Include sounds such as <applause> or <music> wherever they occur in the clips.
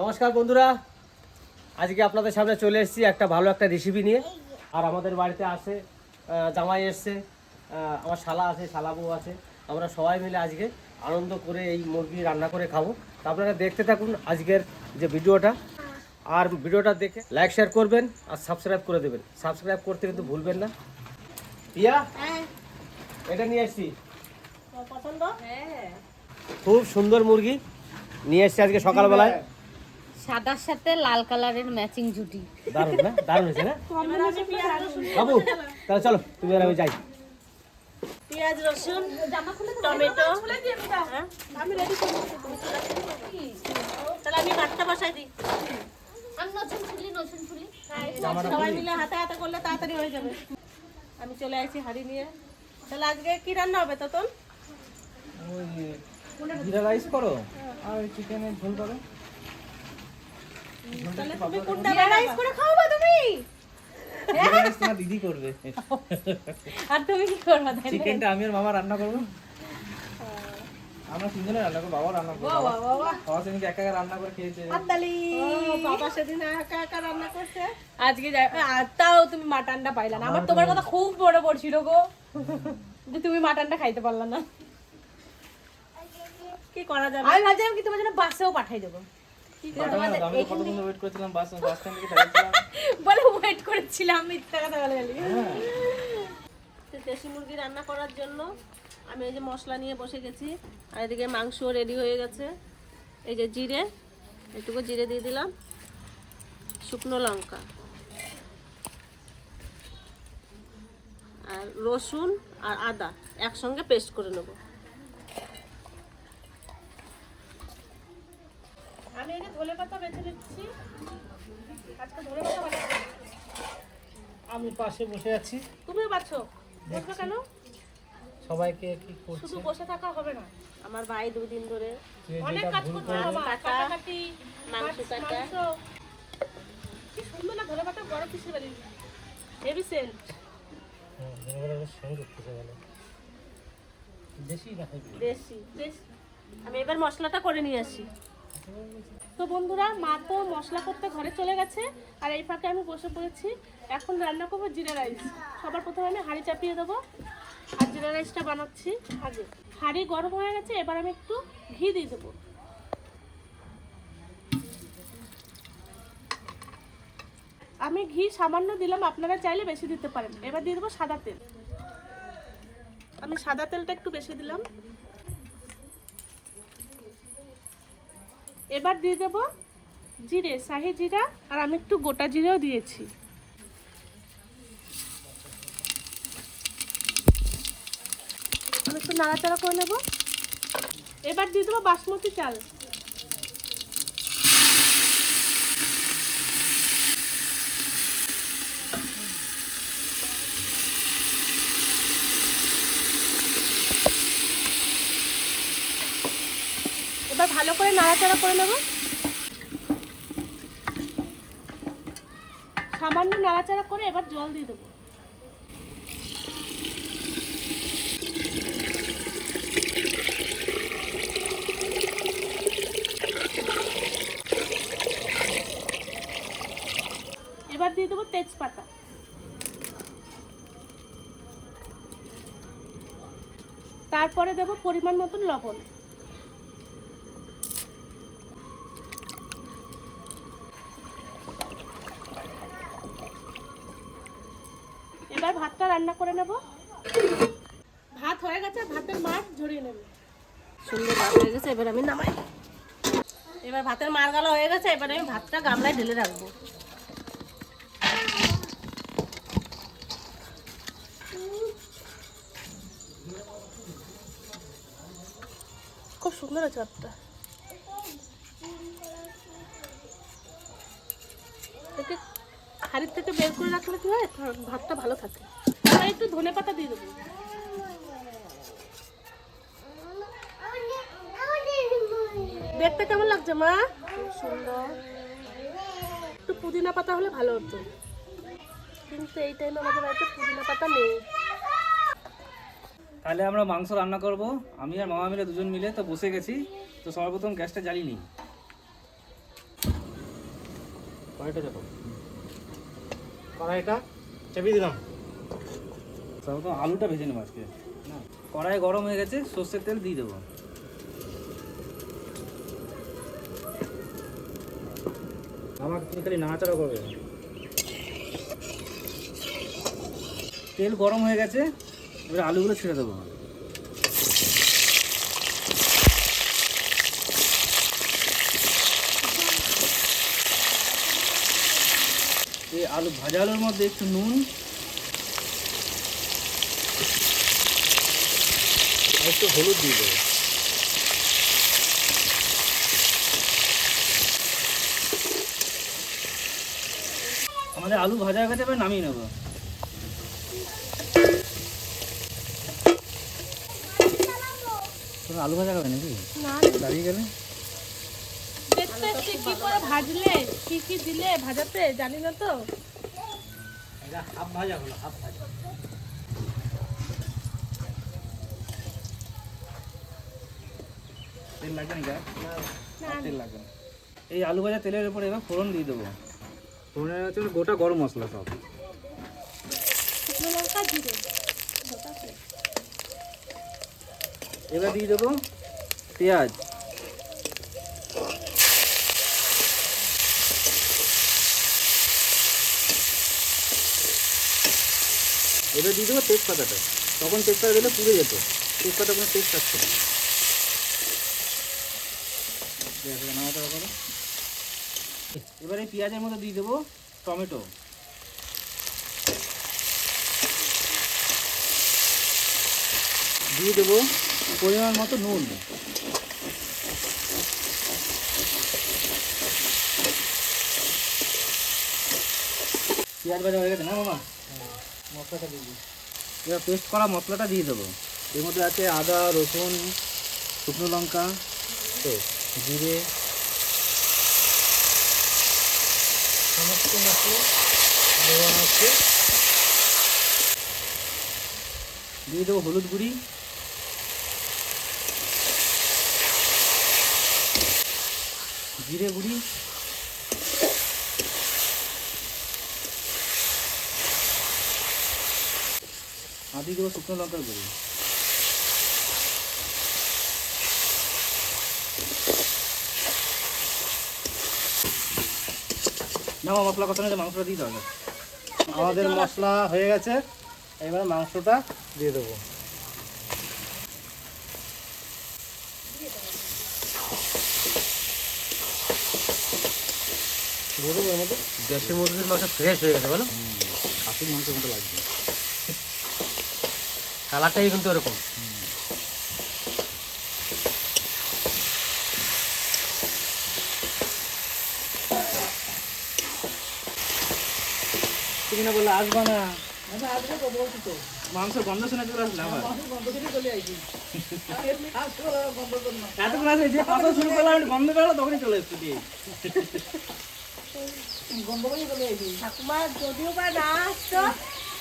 নমস্কার বন্ধুরা। আজকে আপনাদের সামনে চলে এসেছি একটা ভালো একটা রেসিপি নিয়ে। আর আমাদের বাড়িতে আছে জামাই এসছে আমার শালা আছে শালা বউ আছে। আমরা সবাই মিলে আজকে আনন্দ করে এই মুরগি রান্না করে খাব। তা আপনারা দেখতে থাকুন আজকের যে ভিডিওটা। আর ভিডিওটা দেখে লাইক শেয়ার করবেন আর সাবস্ক্রাইব করে দেবেন। সাবস্ক্রাইব করতে কিন্তু ভুলবেন না। পিয়া এটা নিয়ে এসছি। পছন্দ? খুব সুন্দর মুরগি। নিয়ে এসছি আজকে সকালবেলায়। সাদার সাথে লাল কালারের ম্যাচিং জুটি। দারুণ না? দারুণ হয়েছে না? বাবু তাহলে চলো তুমি আর আমি যাই। পেঁয়াজ রসুন টমেটো? আমি রেডি করে। তাহলে আমি ভাতটা বসাই দিই। আমি নতুন ফুলি নতুন ফুলি সবাই মিলে হাতে হাতে করলে তাড়াতাড়ি হয়ে যাবে। আমি চলে আসি হাঁড়ি নিয়ে। তাহলে আজকে কি রান্না হবে ততন? জিরা রাইস করো আর চিকেনের ঝোল করো। তাহলে তুমি কোনটা রাইস করে খাওয়াবা তুমি? জিরা রাইস তোমার দিদি করবে। আর তুমি কি করবা তাই চিকেনটা আমি আর মামা রান্না করব। আমরা তিনজনে রান্না করব বাবা রান্না করব বাবা বাবা। সেদিনকে একা একা রান্না করে খেয়েছে। হাততালি বাবা সেদিন একা একা রান্না করছে? আজকে তাও তুমি মাটনটা পাইলা না। আমার তোমার কথা খুব বড় পড়ছিল গো। যে তুমি মাটনটা খাইতে পারলা না। কি করা যাবে? আমি ভাবছিলাম কি তোমার জন্য বাসেও পাঠাই দেবো। আমি ওয়েট করেছিলাম <laughs> বলে ওয়েট মিথ্যা কথা বলে দেশি মুরগি রান্না করার জন্য আমি এই যে মশলা নিয়ে বসে গেছি আর এদিকে মাংস রেডি হয়ে গেছে। এই যে জিরে একটুকু জিরে দিয়ে দিলাম। শুকনো লঙ্কা। আর রসুন আর আদা একসঙ্গে পেস্ট করে নেব। আমি এই যে ধনে পাতা বেছে নিচ্ছি। আজকে ধনে পাতা বানাবো। আমি পাশে বসে আছি। তুমিও বাছো বসবে কেন? সবাইকে কি করছে? শুধু বসে থাকা হবে না। আমার ভাই দুদিন ধরে অনেক কাজ করতে হবে। কাটাকাটি মাংস কাটা। মাংস। কি সুন্দর না ধরে পাতা বড় পিসে বাড়ি। হেভি সেন্ট বেশি না দেশি। আমি এবার মশলাটা করে নিয়ে আসি। তো বন্ধুরা, মা তো মশলা করতে ঘরে চলে গেছে, আর এই ফাঁকে আমি বসে পড়েছি। এখন রান্না করব জিরা রাইস। সবার প্রথমে আমি হাঁড়ি চাপিয়ে দেবো, আর জিরা রাইসটা বানাচ্ছি আগে। হাঁড়ি গরম হয়ে গেছে, এবার আমি একটু ঘি দিয়ে দেবো। আমি ঘি সামান্য দিলাম, আপনারা চাইলে বেশি দিতে পারেন। এবার দিয়ে দেবো সাদা তেল। আমি সাদা তেলটা একটু বেশি দিলাম। এবার দিয়ে দেব জিরে, শাহি জিরা, আর আমি একটু গোটা জিরেও দিয়েছি। আমি একটু নাড়াচাড়া করে নেব। এবার দিয়ে দেবো বাসমতি চাল। এবার ভালো করে নাড়াচাড়া করে নেব। সামান্য নাড়াচাড়া করে এবার জল দিয়ে দেবো। এবার দিয়ে দেবো তেজপাতা। তারপরে দেবো পরিমাণ মতন লবণ এবার ভাতটা রান্না করে নেব। ভাত হয়ে গেছে ভাতের মাছ ঝরিয়ে নেব। সুন্দর ভাত হয়ে গেছে এবার আমি নামাই। এবার ভাতের মার গালা হয়ে গেছে এবার আমি ভাতটা গামলায় ঢেলে রাখব। খুব সুন্দর আছে ভাতটা। হাড়ির থেকে বের করে রাখলে কি হয়? ভাতটা ভালো থাকে। আর একটু ধনে পাতা দিয়ে দেবো। দেখতে কেমন লাগছে মা? খুব সুন্দর। একটু পুদিনা পাতা হলে ভালো হতো। কিন্তু এই টাইমে আমাদের বাড়িতে পুদিনা পাতা নেই। তাহলে আমরা মাংস রান্না করব। আমি আর মামা মিলে দুজন মিলে তো বসে গেছি তো সর্বপ্রথম গ্যাসটা জ্বালিয়ে নিই। কড়াইটা চাপাবো কড়াইটা চাপিয়ে দিলাম। সর্বপ্রথম আলুটা ভেজে নেব আজকে। না। কড়াই গরম হয়ে গেছে সর্ষের তেল দিয়ে দেবো। আমাকে তুমি খালি নাড়াচাড়া করবে। তেল গরম হয়ে গেছে এবার আলুগুলো ছেড়ে দেবো। এই আলু ভাজা আলুর মধ্যে একটু নুন একটু হলুদ দিয়ে দেবো। আমাদের আলু ভাজা হয়ে গেছে এবার নামিয়ে নেব। তোমরা আলু ভাজা খাবে নাকি? না। দাঁড়িয়ে গেলে? কি করে ভাজলে কি কি দিলে ভাজাতে জানি না তো। এটা হাফ ভাজা হলো হাফ ভাজা। তেল লাগবে না তেল লাগবে না। এই আলু ভাজা তেলের উপরে এবার ফোড়ন দিয়ে দেবো। ফোড়নের হচ্ছে গোটা গরম মশলা সব। এবার দিয়ে দেবো পেঁয়াজ। এবার দিয়ে দেবো তেজপাতাটা। তখন তেজপাতা দিলে পুড়ে যেত। তেজপাতা কোনো টেস্ট আসছে না। নাড়াচাড়া করো। এবার পেঁয়াজের মধ্যে দিয়ে দেবো টমেটো। দিয়ে দেবো পরিমাণ মতো নুন। পেঁয়াজ ভাজা হয়ে গেছে না মামা মশলাটা দিয়ে এবার পেস্ট করা মশলাটা দিয়ে দেবো। এর মধ্যে আছে আদা রসুন শুকনো লঙ্কা তো জিরে, সমস্ত মশলা দেওয়া হচ্ছে দিয়ে দেবো হলুদ গুঁড়ি। জিরে গুঁড়ি। আর দিয়ে দেবো শুকনো লঙ্কার গুঁড়ি। না মশলা কষানো যে মাংসটা দিয়ে দেওয়া আমাদের মশলা হয়ে গেছে এবার মাংসটা দিয়ে দেবো। মধ্যে? দেশি মুরগির মাংস ফ্রেশ হয়ে গেছে বলো। খাসির মাংসের মতো লাগবে কালারটাই কিন্তু এরকম তুমি না। বললে আসবা না মাংস গন্ধ শুনে চলে আসলে আবার। এতক্ষণ আসলে যে কথা শুরু করলাম আমি গন্ধ পেল তখনই চলে এসছি দিয়ে। ঠাকুমা যদিও বা না আসতো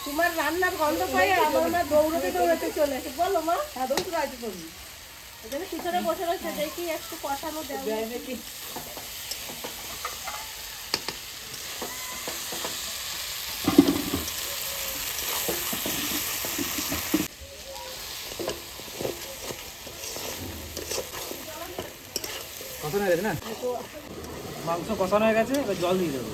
তোমার রান্নার গন্ধ পাই আমার মা দৌড়তে দৌড়তে চলে আসে বলো মা। এখানে পিছনে বসে রয়েছে দেখি একটু কষানো দেয় নাকি কষানো হয়ে গেছে না? মাংস কষানো হয়ে গেছে এবার জল দিয়ে দেবো।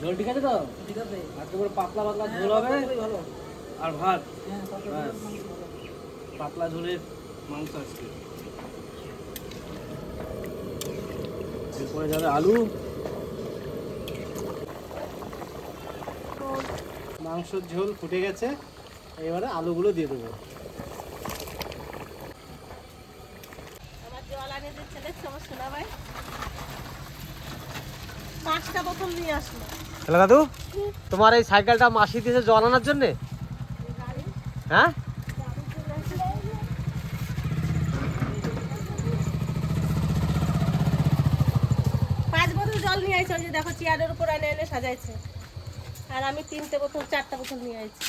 জল ঠিক আছে তো? ঠিক আছে। আজকে পুরো পাতলা পাতলা ঝোল হবে। আর ভাত? পাতলা ঝোলের মাংস আজকে। এরপরে যাবে আলু। মাংসর ঝোল ফুটে গেছে এবারে আলুগুলো দিয়ে দেবো। আমার জল আনে দিচ্ছে দেখছ আমার শোনা ভাই পাঁচটা বোতল নিয়ে আসলো। তাহলে দাদু তোমার এই সাইকেলটা মাসি দিয়েছে জল আনার জন্যে? হ্যাঁ পাঁচ জল নিয়ে আইছে ওই যে দেখো চেয়ারের উপর এনে এনে সাজাইছে। আর আমি তিনটে বোতল, চারটা বোতল নিয়ে আইছি।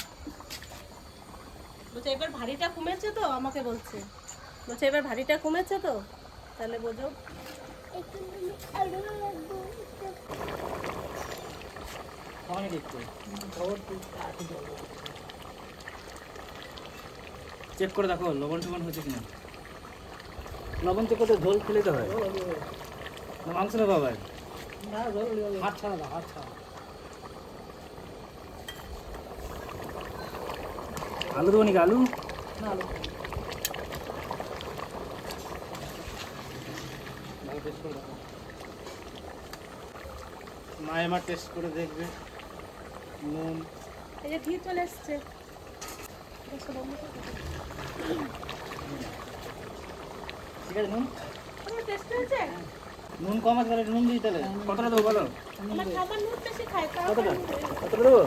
বলছে, এবার ভারীটা কমেছে তো? আমাকে বলছে। বলছে, এবার ভারীটা কমেছে তো? তাহলে বোঝো। চেক করে দেখো, লবণ টবণ হয়েছে কিনা। লবণ চেক করতে ঝোল তো হয়। না মাংস নেব আবার। হাত ছাড়া দাও হাত ছাড়া আলু দেবো নাকি আলু? মা এবার টেস্ট করে দেখবে। নুন। এই যে ঘি চলে এসছে। ঠিক আছে নুন? টেস্ট হয়েছে? নুন কম আছে তাহলে নুন দিই তাহলে। কতটা দেবো বলো? কতটা? দেবো।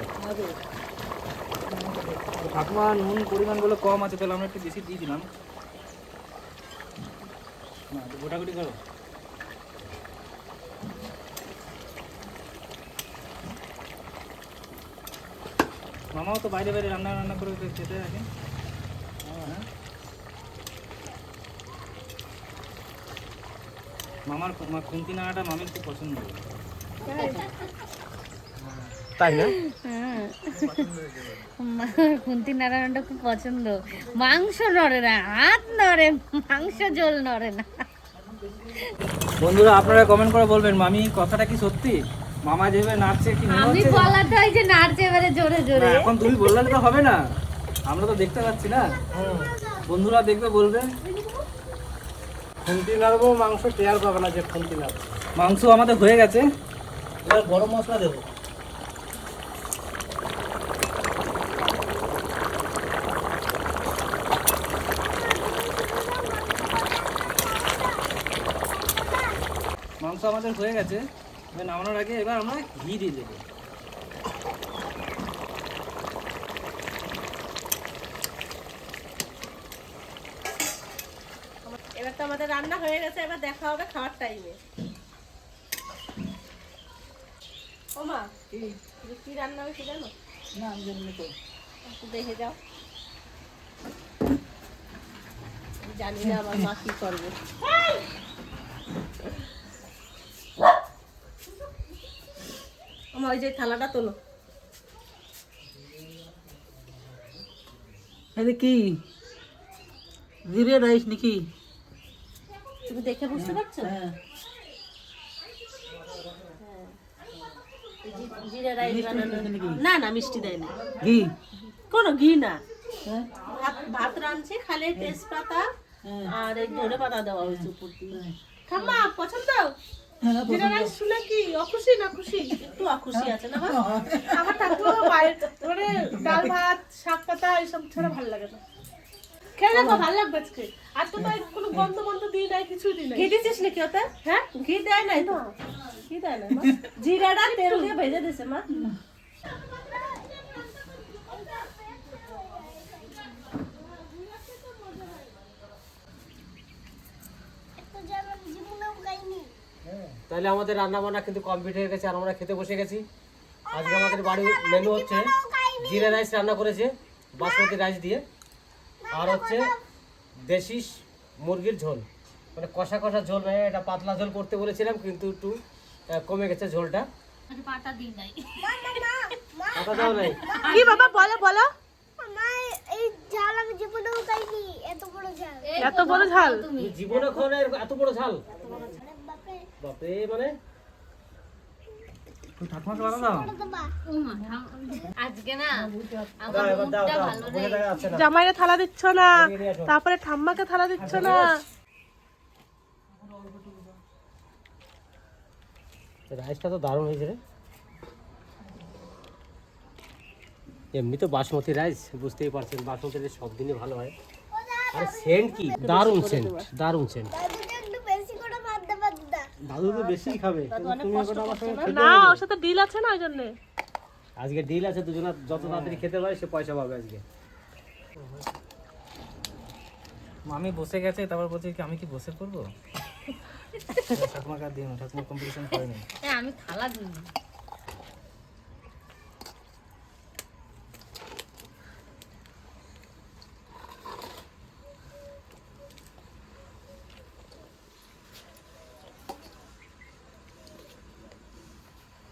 ঠাকুমা নুন পরিমাণগুলো কম আছে তাহলে আমরা একটু বেশি দিয়ে দিলাম। না গোটাগুটি করো। মামাও তো বাইরে বাইরে রান্না রান্না করে খেতে থাকে মামা, হ্যাঁ? মামার মা- খুন্তি নাড়াটা মামির খুব পছন্দ। তাই না? খুন্তি নারায়ণটা খুব পছন্দ। মাংস নড়ে না হাত নড়ে মাংস ঝোল নড়ে না। বন্ধুরা আপনারা কমেন্ট করে বলবেন মামি কথাটা কি সত্যি? মামা যেভাবে নাচছে কি মনে আমি বলাটাই যে নাড়ছে এবারে জোরে জোরে। এখন তুমি বললে তো হবে না। আমরা তো দেখতে পাচ্ছি না। বন্ধুরা দেখবে বলবে। মাংস মাংস আমাদের হয়ে গেছে। এবার গরম মশলা দেবো। মাংস আমাদের হয়ে গেছে। এবার নামানোর আগে এবার আমরা ঘি দিয়ে দেবো। আমাদের রান্না হয়ে গেছে এবার দেখা হবে খাওয়ার টাইমে কি? রান্না হবে কি জানো? না আমি জানি তো। দেখে যাও। জানি না আমার মা কি করবে। আমার ওই যে থালাটা তোলো। কি? জিরে রাইস নাকি? তুমি দেখে বুঝতে পারছ? হ্যাঁ। জিরা রাইস বানানো। না না মিষ্টি দেয় না ঘি? কোনো ঘি না। হ্যাঁ। ভাত ভাত রাঁধছে খালি তেজপাতা আর এই ধনে পাতা দেওয়া হয়েছে উপর দিয়ে। ঠাম্মা পছন্দ? জিরা রাইস শুনে কি অখুশি না খুশি? একটু অখুশি আছে না আমার মানে ডাল ভাত শাক পাতা এইসব ছাড়া ভালো লাগে না। খেয়ে দেখো ভালো লাগবে আজকে। আজকে তো কোনো গন্ধ বন্ধ দিই নাই কিছুই দিই নাই। ঘি দিছিস নাকি ওতে? হ্যাঁ? ঘি দেয় নাই তো? ঘি দেয় না জিরাটা তেল দিয়ে ভেজে দিছে মা। তাহলে আমাদের রান্না বান্না কিন্তু কমপ্লিট হয়ে গেছে আর আমরা খেতে বসে গেছি। আজকে আমাদের বাড়ির মেনু হচ্ছে জিরা রাইস রান্না করেছে বাসমতি রাইস দিয়ে। আর হচ্ছে দেশি মুরগির ঝোল। মানে কষা কষা ঝোল নয় এটা পাতলা ঝোল করতে বলেছিলাম কিন্তু একটু কমে গেছে ঝোলটা। পাটা দিই নাই। কথা দাও নাই? কি বাবা বলো বলো। আমার এই ঝাল আমি জীবনেও খাইনি এত বড় ঝাল। এত বড় ঝাল? তুমি। জীবনে এত বড় ঝাল? বাপরে মানে? ঠাকুমাকে বাধা দাও? আজকে না জামাইরে থালা দিচ্ছ না। তারপরে ঠাম্মাকে থালা দিচ্ছ না। রাইসটা তো দারুণ হয়েছে রে। এমনি তো বাসমতি রাইস বুঝতেই পারছেন বাসমতি রাইস সব দিনই ভালো হয়। আর সেন্ট কি? দারুণ সেন্ট দারুণ সেন্ট দাদুটা একটু বেশি করে ভাত দেবা দাদা তো বেশি খাবে। তুমি এখন আমার সঙ্গে না? ওর সাথে ডিল আছে না ওই জন্য আজকে ডিল আছে দুজনা যত তাড়াতাড়ি খেতে পারে সে পয়সা পাবে আজকে। মামি বসে গেছে তারপর বলছে কি আমি কি বসে করব? ঠাকুমা কার দিন ঠাকুমা কম্পিটিশন করে নি। এ, আমি থালা দিই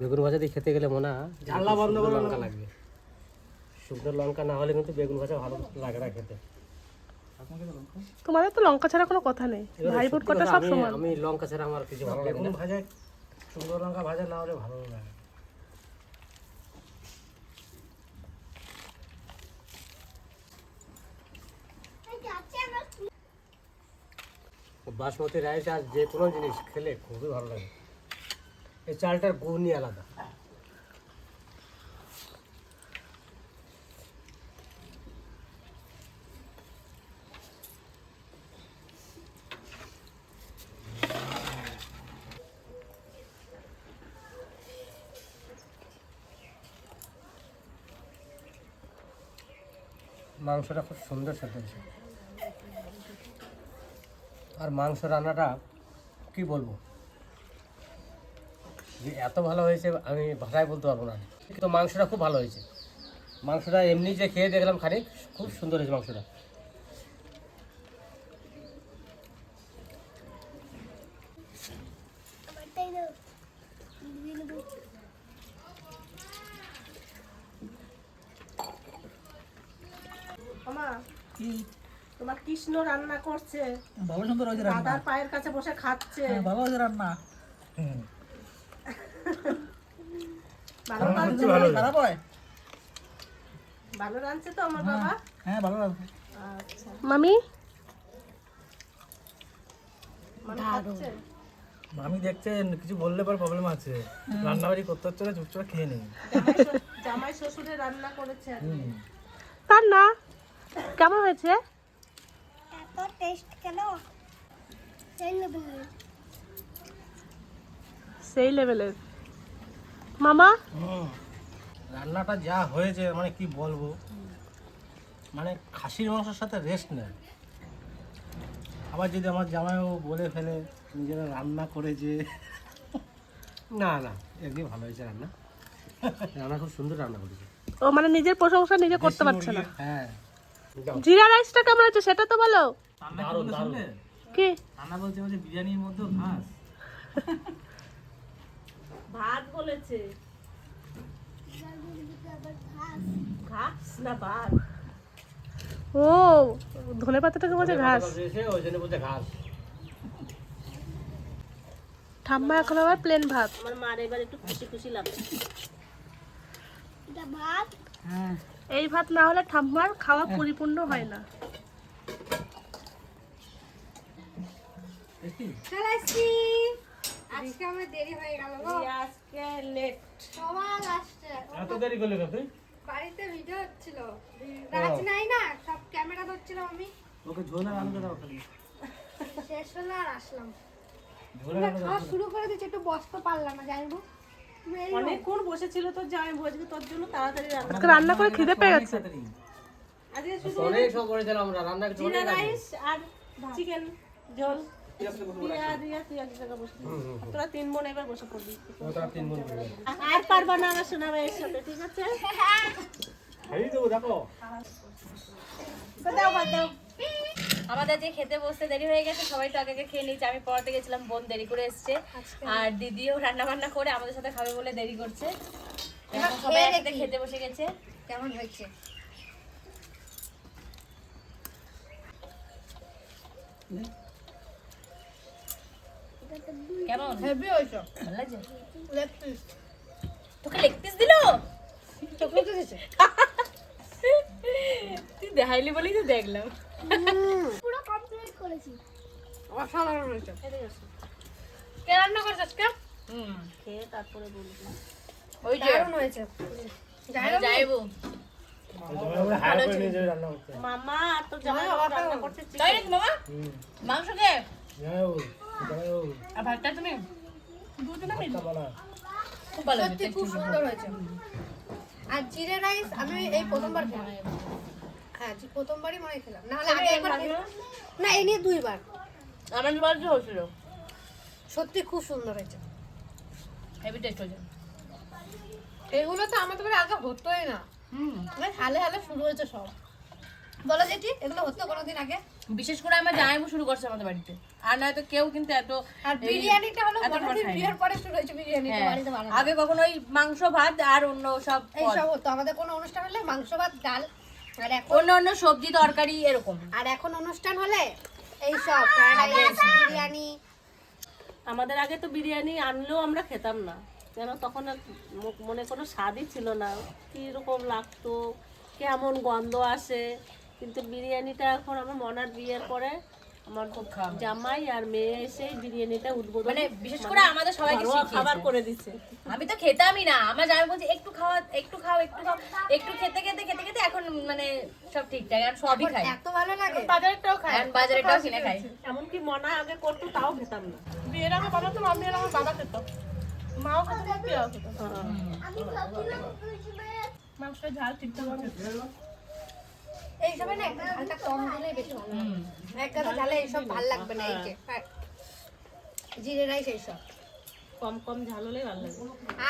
বেগুন ভাজা দিয়ে খেতে গেলে মনে হয় জানলা বন্ধ শুকনো লঙ্কা লাগবে। শুকনো লঙ্কা না হলে কিন্তু বেগুন ভাজা ভালো লাগে না খেতে। তোমাদের তো লঙ্কা ছাড়া কোনো কথা নেই। ভাই কটা কথা, সব আমি- সমান। আমি লঙ্কা ছাড়া আমার কিছু ভালো লাগে না। ভাজা শুকনো লঙ্কা ভাজা না হলে ভালো লাগে বাসমতি রাইস আর যে কোনো জিনিস খেলে খুবই ভালো লাগে। এই চালটার গুণই আলাদা। মাংসটা খুব সুন্দর সেদ্ধ আর মাংস রান্নাটা কি বলব? যে এত ভালো হয়েছে আমি ভাষায় বলতে পারব না। কিন্তু মাংসটা খুব ভালো হয়েছে। মাংসটা এমনি যে খেয়ে দেখলাম খানিক খুব সুন্দর হয়েছে মাংসটা। তোমার কৃষ্ণ রান্না করছে। ভালো সুন্দর দাদার পায়ের কাছে বসে খাচ্ছে। ভালো রান্না। ভালো রাঁধছে খারাপ হয় ভালো রাঁধছে তো আমার বাবা? হ্যাঁ ভালো লাগবে আচ্ছা। মামি? মামি দেখছেন কিছু বললে পর প্রবলেম আছে। রান্নাবাড়ি করতে হচ্ছে না চুপচাপ খেয়ে নেই জামাই জামাই শ্বশুরে রান্না করেছে তার না কেমন হয়েছে? এত টেস্ট কেন? সেই লেভেলের। সেই লেভেলের মামা? রান্নাটা যা হয়েছে মানে কি বলব? মানে খাসির মাংসের সাথে রেস্ট নেয়। আবার যদি আমার জামাইও বলে ফেলে নিজেরা রান্না করে যে না না একদিন ভালো হয়েছে রান্না। রান্না খুব সুন্দর রান্না করেছে। ও মানে নিজের প্রশংসা নিজে করতে পারছে না। হ্যাঁ। জিরা রাইসটা কেমন হয়েছে সেটা তো বলো। কি রান্না বলছে বিরিয়ানির মধ্যে ঘাস ভাত বলেছে। ঘাস না ভাত ও ধনে পাতাটাকে বলছে ঘাস ঘাস। ঠাম্মা এখন আবার প্লেন ভাত। আমার মার এবার একটু খুশি খুশি লাগছে। এটা ভাত? এই ভাত না হলে ঠাম্মার খাওয়া পরিপূর্ণ হয় না। আজকে আমার দেরি হয়ে গেল আজকে লেট সবার আসছে। এত দেরি করলে কেন তুই? বাড়িতে ভিডিও হচ্ছিল। রাজ নাই না সব ক্যামেরা ধরছিলাম আমি। ওকে ঝোল আলুটা দাও খালি। শেষ হলো আর আসলাম। খাওয়া শুরু করে দিচ্ছি একটু বসতে পারলাম না জানব। অনেকক্ষণ বসেছিল তো যাই বসবে তোর জন্য তাড়াতাড়ি রান্না রান্না করে খিদে পেয়ে গেছে। আজকে শুধু অনেক সব করেছিলাম আমরা রান্না কিছু জিরা অনেক আছে। রাইস আর চিকেন ঝোল। তোরা তিন বোন এবার বসে পড়বি। আর পারবা না আমার শোনা ভাইয়ের সাথে ঠিক আছে? আমাদের যে খেতে বসতে দেরি হয়ে গেছে সবাই তো আগে আগে খেয়ে নিয়েছে। আমি পড়াতে গেছিলাম বোন দেরি করে এসছে। আর দিদিও রান্না বান্না করে আমাদের সাথে খাবে বলে দেরি করছে। সবাই একসাথে খেতে বসে গেছে। কেমন হয়েছে? কেমন? হেভি হয়েছে। ভালো লাগছে? লেগ পিস তোকে লেগ পিস দিল? তুই দেখাইলি বলেই তো দেখলাম। পুরো কমপ্লিট করেছি। অসাধারণ হয়েছে। কে রান্না করছিস কে খেয়ে তারপরে বলবি? ওই দারুণ হয়েছে। যাইবো। মামা জামাই রান্না তাই মামা? মাংস কে যাও আর ভাতটা তুমি? ভাতটা বানা খুব ভালো সত্যি খুব সুন্দর হয়েছে। আর জিরে রাইস আমি এই প্রথমবার খেলাম। হ্যাঁ প্রথমবারই মনে খেলাম। না হলে আগে একবার না এই নিয়ে দুইবার। আমার বাড়িতে হয়েছিল। সত্যি খুব সুন্দর হয়েছে। হেভি টেস্ট হয়েছে। এগুলো তো আমাদের বাড়ি আগে হতোই না। মানে হালে হালে শুরু হয়েছে সব। বলো যেটি এগুলো হতো কোনোদিন আগে? বিশেষ করে আমার জামাইবু শুরু করছে আমাদের বাড়িতে। আর নয়তো কেউ কিন্তু এত আর বিরিয়ানিটা হলো বিয়ের পরে শুরু হয়েছে বিরিয়ানিটা হ্যাঁ, বাড়িতে বানানো। আগে কখনো ওই মাংস ভাত আর অন্য সব পদ। এইসব হতো। আমাদের কোনো অনুষ্ঠান হলে মাংস ভাত ডাল আর এখন অন্য অন্য সবজি তরকারি এরকম। আর এখন অনুষ্ঠান হলে এইসব ফ্রাইড রাইস বিরিয়ানি। আমাদের আগে তো বিরিয়ানি আনলেও আমরা খেতাম না। কেন তখন আর মনে কোনো স্বাদই ছিল না। কীরকম লাগতো কেমন গন্ধ আসে। কিন্তু বিরিয়ানিটা এখন আমার মনার বিয়ের পরে আমার খুব খাওয়া জামাই আর মেয়ে এসে বিরিয়ানিটা উদ্বোধন মানে বিশেষ করে আমাদের সবাইকে খাবার করে দিচ্ছে আমি তো খেতামই না। আমার জামাই বলছে একটু খাওয়া একটু খাও একটু খাও। একটু খেতে খেতে খেতে খেতে এখন মানে সব ঠিকঠাক এখন সবই খাই। এত ভালো লাগে। বাজারেরটাও খাই। এখন বাজারেটাও কিনে খাই। এমনকি মনা আগে করতো তাও খেতাম না। বিয়ের আগে বানাতো আমি আর আমার বাবা খেত। মাও খেত বিয়েও খেত। আমি মাংসের ঝাল ঠিকঠাক এইসবে না একটু ঝালটা কম দিলেই বেশি ভালো এক কথা ঝালে এইসব ভালো লাগবে না এই যে হ্যাঁ। জিরে রাইস এইসব। কম কম ঝাল হলেই ভালো লাগে।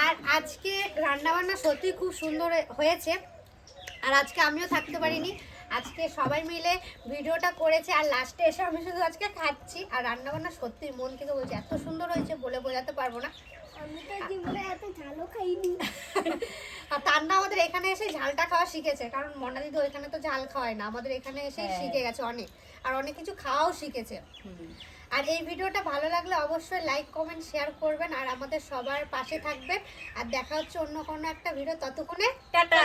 আর আজকে রান্না বান্না সত্যি খুব সুন্দর হয়েছে। আর আজকে আমিও থাকতে পারিনি। আজকে সবাই মিলে ভিডিওটা করেছে আর লাস্টে এসে আমি শুধু আজকে খাচ্ছি। আর রান্নাবান্না সত্যি মন থেকে বলছে এত সুন্দর হয়েছে বলে বোঝাতে পারব না। আর তান্না আমাদের এখানে এসে ঝালটা খাওয়া শিখেছে কারণ মনা দিদি ওইখানে তো ঝাল খাওয়ায় না আমাদের এখানে এসে শিখে গেছে অনেক আর অনেক কিছু খাওয়াও শিখেছে। আর এই ভিডিওটা ভালো লাগলে অবশ্যই লাইক কমেন্ট শেয়ার করবেন আর আমাদের সবার পাশে থাকবেন আর দেখা হচ্ছে অন্য কোনো একটা ভিডিও ততক্ষণে টাটা।